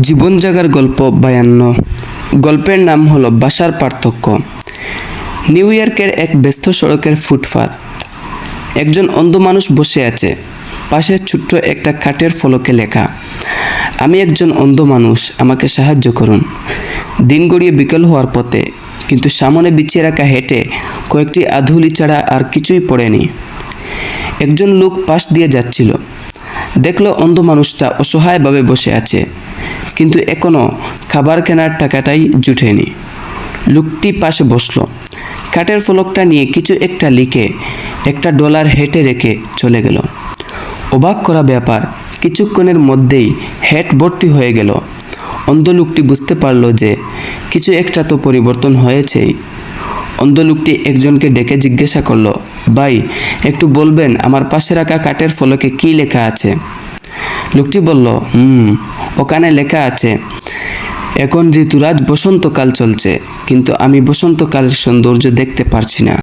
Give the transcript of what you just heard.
জীবন জাগার গল্প বায়ান্ন। গল্পের নাম হলো বাসার পার্থক্য। নিউ ইয়র্কের এক ব্যস্ত সড়কের ফুটপাত। একজন অন্ধ মানুষ বসে আছে। পাশে ছোট্ট একটা কাঠের ফলকে লেখা, আমি একজন অন্ধ মানুষ, আমাকে সাহায্য করুন। দিন গড়িয়ে বিকেল হওয়ার পথে, কিন্তু সামনে বিছিয়ে রাখা হেঁটে কয়েকটি আধুলি ছাড়া আর কিছুই পড়েনি। একজন লোক পাশ দিয়ে যাচ্ছিল। দেখল অন্ধ মানুষটা অসহায়ভাবে বসে আছে। কিন্তু এখনও খাবার কেনার টাকাটাই জুটেনি লোকটি পাশে বসল। কাঠের ফলকটা নিয়ে কিছু একটা লিখে একটা ডলার হেঁটে রেখে চলে গেল। অবাক করা ব্যাপার, কিছুক্ষণের মধ্যেই হেট ভর্তি হয়ে গেল। অন্ধ লোকটি বুঝতে পারল যে কিছু একটা তো পরিবর্তন হয়েছেই। অন্ধ লোকটি একজনকে ডেকে জিজ্ঞাসা করল, ভাই, একটু বলবেন, আমার পাশে রাখা কাঠের ফলকে কি লেখা আছে? লোকটি বলল, হুম, ওখানে লেখা আছে, এখন ঋতুরাজ বসন্তকাল চলছে, কিন্তু আমি বসন্তকালের সৌন্দর্য দেখতে পারছি না।